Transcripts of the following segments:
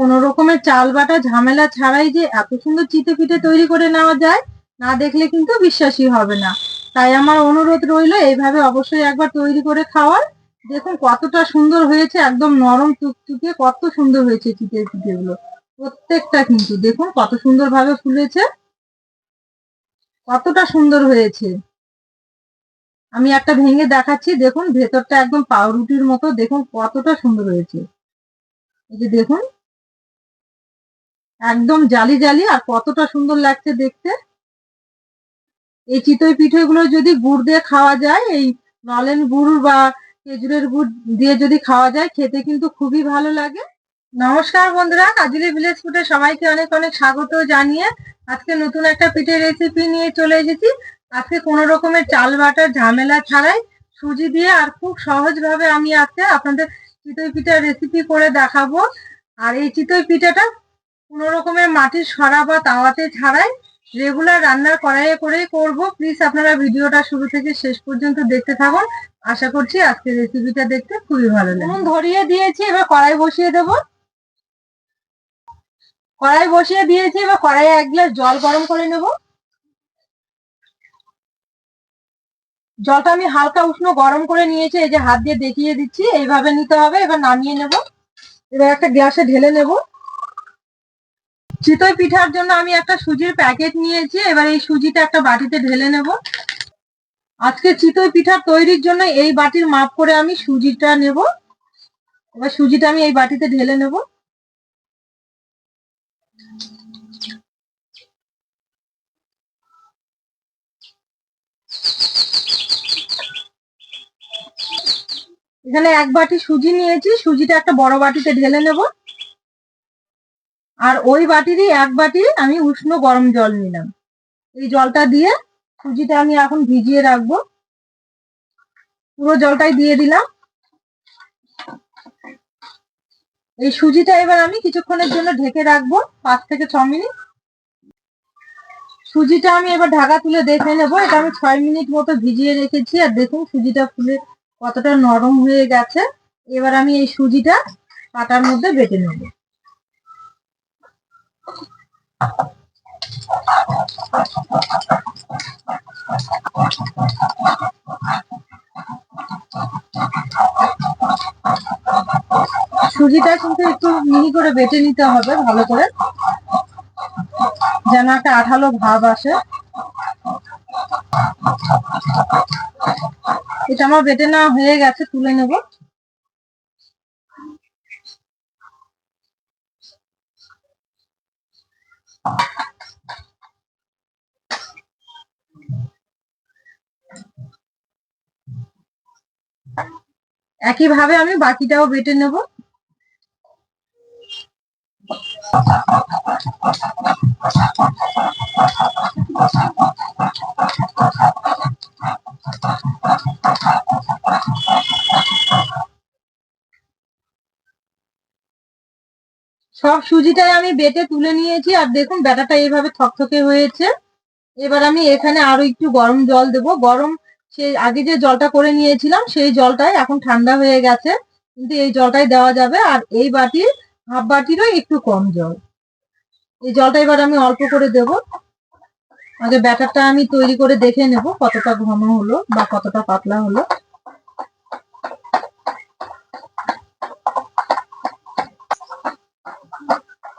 কোনো রকমের চাল বাটা ঝামেলা ছাড়াই যে এত সুন্দর চিতে পিঠে তৈরি করে নেওয়া যায়, না দেখলে কিন্তু বিশ্বাসই হবে না। তাই আমার অনুরোধ রইল, এইভাবে অবশ্যই একবার তৈরি করে খাওয়ার। দেখুন কতটা সুন্দর হয়েছে, একদম নরম টুকটুকে কত সুন্দর হয়েছে চিতের পিঠেগুলো। প্রত্যেকটা কিন্তু দেখুন কত সুন্দর ভাবে ফুলেছে, কতটা সুন্দর হয়েছে। আমি একটা ভেঙে দেখাচ্ছি, দেখুন ভেতরটা একদম পাউরুটির মতো, দেখুন কতটা সুন্দর হয়েছে। এই যে দেখুন একদম জালি জালি, আর কতটা সুন্দর লাগছে দেখতে। এই চিতই পিঠেগুলো যদি গুড় দিয়ে খাওয়া যায়, এই নলেন গুড় বা খেজুরের গুড় দিয়ে যদি খাওয়া যায়, খেতে কিন্তু খুবই ভালো লাগে। নমস্কার বন্ধুরা, কাজলি ভিলেজ ফুডে সবাইকে অনেক অনেক স্বাগত জানিয়ে আজকে নতুন একটা পিঠের রেসিপি নিয়ে চলে এসেছি। আজকে কোনো রকমের চাল বাটার ঝামেলা ছাড়াই সুজি দিয়ে, আর খুব সহজভাবে আমি আজকে আপনাদের চিতই পিঠার রেসিপি করে দেখাবো। আর এই চিতই পিঠাটা কোনো রকমের মাটির সরা বা তাওয়াতে ছাড়াই রেগুলার রান্নার কড়াইয়ে করেই করব। প্লিজ আপনারা ভিডিওটা শুরু থেকে শেষ পর্যন্ত দেখতে থাকুন। আশা করছি আজকের রেসিপিটা দেখতে খুবই ভালো লাগে ধরিয়ে দিয়েছি, এবার কড়াই বসিয়ে দেব। কড়াই বসিয়ে দিয়েছি, এবার কড়াইয়ে এক গ্লাস জল গরম করে নেব। জলটা আমি হালকা উষ্ণ গরম করে নিয়েছি, এই যে হাত দিয়ে দেখিয়ে দিচ্ছি, এইভাবে নিতে হবে, এবার নামিয়ে নেব। এবার একটা গ্লাসে ঢেলে নেব। চিতই পিঠার জন্য আমি একটা সুজির প্যাকেট নিয়েছি। এবার এই সুজিটা একটা বাটিতে ঢেলে নেব। আজকে চিতই পিঠা তৈরির জন্য এই বাটির মাপ করে আমি সুজিটা নেব। এবার সুজিটা আমি এই বাটিতে ঢেলে নেব। এখানে এক বাটি সুজি নিয়েছি। সুজিটা একটা বড় বাটিতে ঢেলে নেব। আর ওই বাটিরই এক বাটি আমি উষ্ণ গরম জল নিলাম। এই জলটা দিয়ে সুজিটা আমি এখন ভিজিয়ে রাখব। পুরো জলটাই দিয়ে দিলাম। এই সুজিটা এবার আমি কিছুক্ষণের জন্য ঢেকে রাখব, পাঁচ থেকে ছ মিনিট। সুজিটা আমি এবার ঢাকা তুলে দেখে নেব। এটা আমি ছয় মিনিট মতো ভিজিয়ে রেখেছি। আর দেখুন, সুজিটা ফুলে কতটা নরম হয়ে গেছে। এবার আমি এই সুজিটা পাটার মধ্যে বেটে নেব। সুজিটা কিন্তু একটু মিহি করে বেটে নিতে হবে ভালো করে। যেন একটা আঠালো ভাব আসে। এটা আমার বেটে নেওয়া হয়ে গেছে, তুলে নেব। একইভাবে আমি বাকিটাও বেটে নেব। সব সুজিটাই আমি বেটে তুলে নিয়েছি, আর দেখুন ব্যাটাটা এইভাবে থকথকে হয়েছে। এবার আমি এখানে আরও একটু গরম জল দেব। গরম সেই আগে যে জলটা করে নিয়েছিলাম, সেই জলটাই এখন ঠান্ডা হয়ে গেছে। কিন্তু এই জলটাই দেওয়া যাবে, আর এই বাটির হাফ বাটিরও একটু কম জল। এই জলটা এবার আমি অল্প করে দেব। আগে ব্যাটারটা আমি তৈরি করে দেখে নেব কতটা ঘন হলো বা কতটা পাতলা হলো।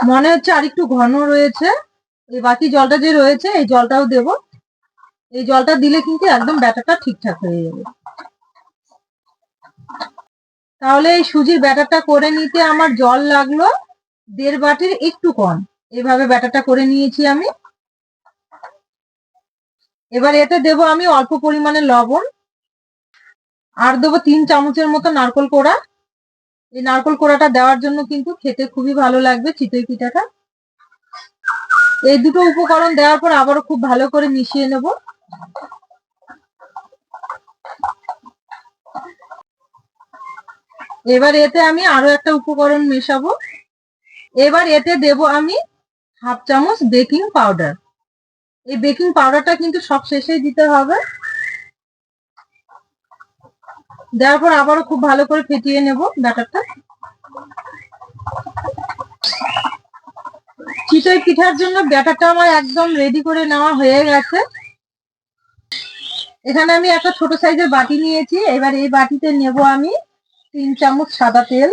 মনে হচ্ছে আর একটু ঘন রয়েছে। এই বাকি জলটা যে রয়েছে, এই জলটাও দেব। এই জলটা দিলে কিন্তু একদম ব্যাটারটা ঠিকঠাক হয়ে যাবে। তাহলে এই সুজির ব্যাটারটা করে নিতে আমার জল লাগল দেড় বাটির একটু কম। এভাবে ব্যাটারটা করে নিয়েছি আমি। এবার এতে দেব আমি অল্প পরিমাণে লবণ। আর দেবো তিন চামচের মতো নারকল কোড়া। এই নারকল কোড়াটা দেওয়ার জন্য কিন্তু খেতে খুবই ভালো লাগবে চিতই পিঠাটা। এই দুটো উপকরণ দেওয়ার পর আবারও খুব ভালো করে মিশিয়ে নেব। এবার এতে আমি আরও একটা উপকরণ মেশাবো। এবার এতে দেব আমি হাফ চামচ বেকিং পাউডার। এই বেকিং পাউডারটা কিন্তু সব শেষেই দিতে হবে। দেওয়ার পর আবারও খুব ভালো করে ফেটিয়ে নেব ব্যাটারটা। চিতই পিঠার জন্য ব্যাটারটা আমার একদম রেডি করে নেওয়া হয়ে গেছে। এখানে আমি একটা ছোট সাইজের বাটি নিয়েছি। এবার এই বাটিতে নেব আমি তিন চামচ সাদা তেল।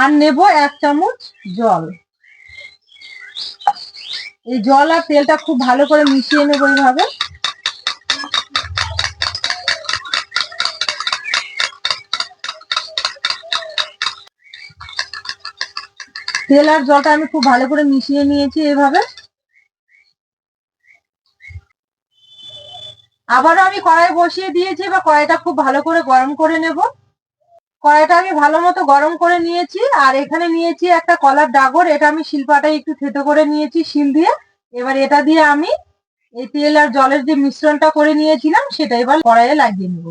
আর নেব এক চামচ জল। এই জল আর তেলটা খুব ভালো করে মিশিয়ে নেব এইভাবে। তেল আর জলটা আমি খুব ভালো করে মিশিয়ে নিয়েছি এভাবে। আবারও আমি কড়াই বসিয়ে দিয়েছি বা কড়াইটা খুব ভালো করে গরম করে নেব। কড়াইটা আমি ভালো মতো গরম করে নিয়েছি, আর এখানে নিয়েছি একটা কলার ডাগর, এটা আমি শিলপাটায় একটু থেতো করে নিয়েছি শিল দিয়ে। এবার এটা দিয়ে আমি এই তেল আর জলের যে মিশ্রণটা করে নিয়েছিলাম, সেটা এবার কড়াইয়ে লাগিয়ে নেব।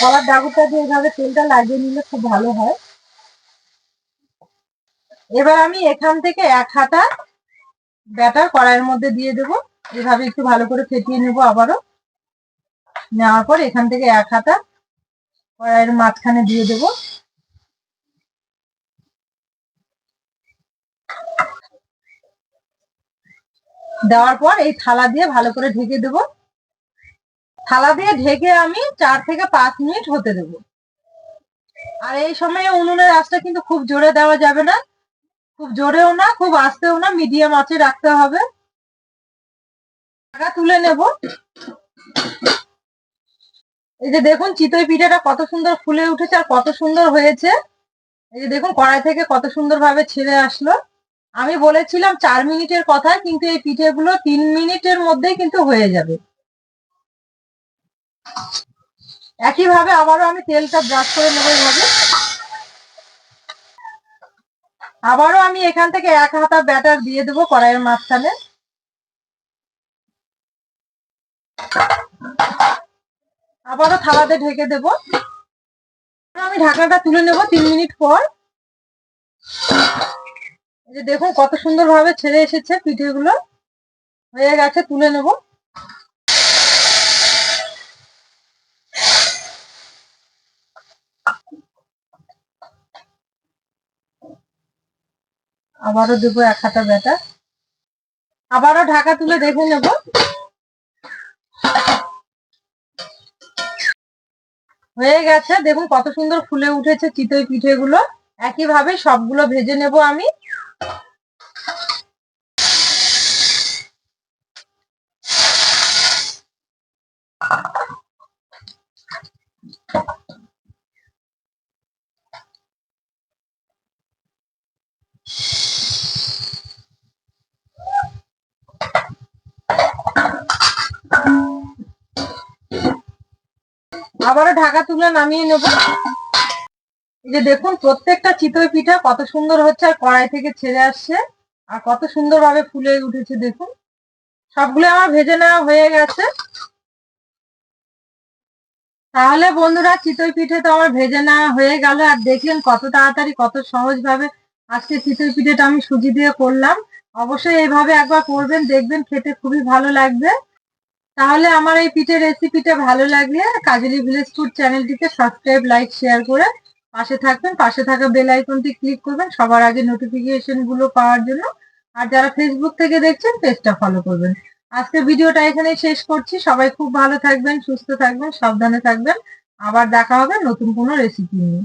কলার ডাগরটা দিয়ে এভাবে তেলটা লাগিয়ে নিলে খুব ভালো হয়। এবার আমি এখান থেকে এক হাতা ব্যাটার কড়াইয়ের মধ্যে দিয়ে দেবো। এভাবে একটু ভালো করে ফেটিয়ে নেব আবারও। নেওয়ার পর এখান থেকে এক হাতা কড়াইয়ের মাঝখানে দিয়ে দেবো। দেওয়ার পর এই থালা দিয়ে ভালো করে ঢেকে দেব। থালা দিয়ে ঢেকে আমি চার থেকে পাঁচ মিনিট হতে দেব। আর এই সময় উনুনের আঁচটা কিন্তু খুব জোরে দেওয়া যাবে না। খুব জোরেও না, খুব আস্তেও না, মিডিয়াম আঁচে রাখতে হবে। ঢাকা তুলে নেব। এই যে দেখুন চিতই পিঠাটা কত সুন্দর ফুলে উঠেছে আর কত সুন্দর হয়েছে। এই যে দেখুন কড়াই থেকে কত সুন্দর ভাবে ছেড়ে আসলো। আমি বলেছিলাম চার মিনিটের কথা কিন্তু এই পিঠেগুলো তিন মিনিটের মধ্যেই কিন্তু হয়ে যাবে। একইভাবে আবারও আমি তেলটা ব্রাশ করে নেব এইভাবে আবারও আমি এখান থেকে এক হাতা ব্যাটার দিয়ে দেবো কড়াইয়ের মাঝখানে। আবারও থালাতে ঢেকে দেব। আমি ঢাকনাটা তুলে নেব তিন মিনিট পর। যে দেখুন কত সুন্দর ভাবে ছেড়ে এসেছে পিঠেগুলো। হয়ে গেছে, তুলে নেব। আবারও দেবো এক হাতা ব্যাটা। আবারও ঢাকা তুলে দেখে নেব। হয়ে গেছে, দেখুন কত সুন্দর ফুলে উঠেছে চিতই পিঠেগুলো। একইভাবে সবগুলো ভেজে নেব আমি। আবারও ঢাকা তুলে নামিয়ে নেব। এই যে দেখুন, প্রত্যেকটা চিতই পিঠা কত সুন্দর হচ্ছে আর কড়াই থেকে ছেড়ে আসছে। আর কত সুন্দর ভাবে ফুলে উঠেছে, দেখুন। সবগুলো আমার ভেজে নেওয়া হয়ে গেছে। তাহলে বন্ধুরা, চিতই পিঠে তো আমার ভেজে নেওয়া হয়ে গেল। আর দেখলেন কত তাড়াতাড়ি, কত সহজ ভাবে আজকে চিতই পিঠেটা আমি সুজি দিয়ে করলাম। অবশ্যই এইভাবে একবার করবেন, দেখবেন খেতে খুবই ভালো লাগবে। তাহলে আমার এই পিঠের রেসিপিটা ভালো লাগলে কাজেরি ভিলেজ ফুড চ্যানেলটিকে সাবস্ক্রাইব লাইক শেয়ার করে পাশে থাকবেন। পাশে থাকা বেল আইকনটি ক্লিক করবেন সবার আগে নোটিফিকেশনগুলো পাওয়ার জন্য। আর যারা ফেসবুক থেকে দেখছেন পেজটা ফলো করবেন। আজকে ভিডিওটা এখানেই শেষ করছি। সবাই খুব ভালো থাকবেন, সুস্থ থাকবেন, সাবধানে থাকবেন। আবার দেখা হবে নতুন কোনো রেসিপি নিয়ে।